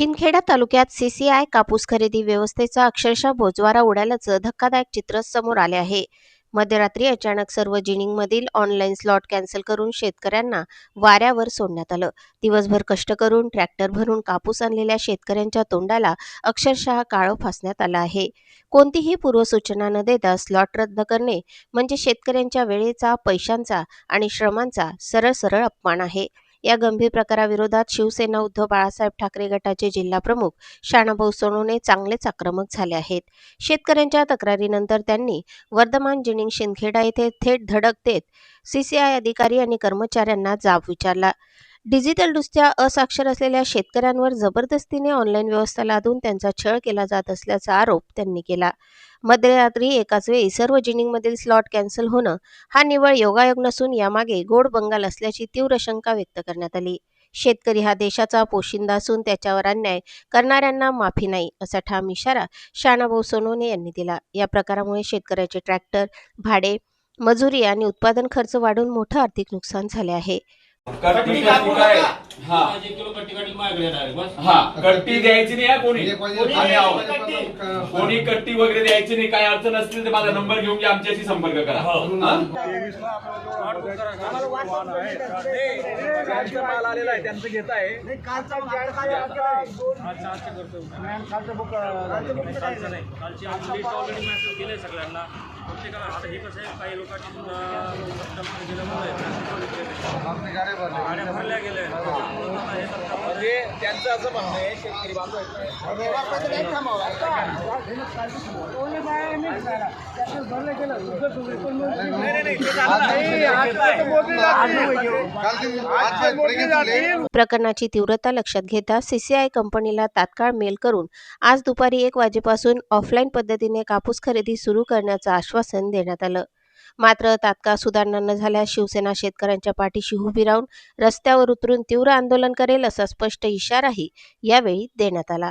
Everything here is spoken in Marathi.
शिंदखेडा तालुक्यात सीसीआय कापूस खरेदी व्यवस्थेचा अक्षरशः बोजवारा उडाल्याचं धक्कादायक चित्र समोर आले आहे. मध्यरात्री अचानक सर्व जिनिंगमधील ऑनलाईन स्लॉट कॅन्सल करून शेतकऱ्यांना वाऱ्यावर सोडण्यात आलं. दिवसभर कष्ट करून ट्रॅक्टर भरून कापूस आणलेल्या शेतकऱ्यांच्या तोंडाला अक्षरशः काळं फासण्यात आलं आहे. कोणतीही पूर्वसूचना न देता स्लॉट रद्द करणे म्हणजे शेतकऱ्यांच्या वेळेचा पैशांचा आणि श्रमांचा सरळ सरळ अपमान आहे. या गंभीर प्रकाराविरोधात शिवसेना उद्धव बाळासाहेब ठाकरे गटाचे जिल्हाप्रमुख शाणाभाऊ सोनवणे चांगलेच आक्रमक झाले आहेत. शेतकऱ्यांच्या तक्रारीनंतर त्यांनी वर्धमान जिनिंग शिंदखेडा येथे थेट धडक देत सीसीआय अधिकारी आणि कर्मचाऱ्यांना जाब विचारला. डिजिटलदृष्ट्या असाक्षर असलेल्या शेतकऱ्यांवर जबरदस्तीने ऑनलाईन व्यवस्था लादून त्यांचा छळ केला जात असल्याचा आरोप त्यांनी केला. मध्यरात्री एकाच वेळी सर्व जिनिंगमधील स्लॉट कॅन्सल होणं हा निवळ योगायोग नसून यामागे गोड बंगाल असल्याची तीव्र शंका व्यक्त करण्यात आली. शेतकरी हा देशाचा पोशिंदा असून त्याच्यावर अन्याय करणाऱ्यांना माफी नाही असा ठाम इशारा शाणाभाऊ सोनवणे यांनी दिला. या प्रकारामुळे शेतकऱ्याचे ट्रॅक्टर भाडे मजुरी आणि उत्पादन खर्च वाढून मोठं आर्थिक नुकसान झाले आहे. कट्टी कट्टी काय हा पाच एक किलो कट्टी हा द्यायची नाही हा कोणी कोणी आम्ही आहोत. कट्टी? कोणी कट्टी वगैरे द्यायची नाही काय अडचण असतील तर माझा नंबर घेऊन घ्या आमच्याशी संपर्क करा हो. हा? त्यांचा. माल आलेला आहे त्यांचं घेत आहे. कालचं लिस्ट ऑलरेडी मेसेज केले सगळ्यांना. प्रत्येकाला आता हे कसं आहे काही लोकांची गेल्यामुळे गाड्या भरल्या गेल्या हे. म्हणजे त्यांचं असं म्हणणं आहे शेतकरी बांधव प्रकरणाची तीव्रता लक्षात घेता सीसीआय कंपनीला तात्काळ मेल करून आज दुपारी एक वाजेपासून ऑफलाईन पद्धतीने कापूस खरेदी सुरू करण्याचं आश्वासन देण्यात आलं. मात्र तात्काळ सुधारणा न झाल्यास शिवसेना शेतकऱ्यांच्या पाठीशी उभी राहून रस्त्यावर उतरून तीव्र आंदोलन करेल असा स्पष्ट इशाराही यावेळी देण्यात आला.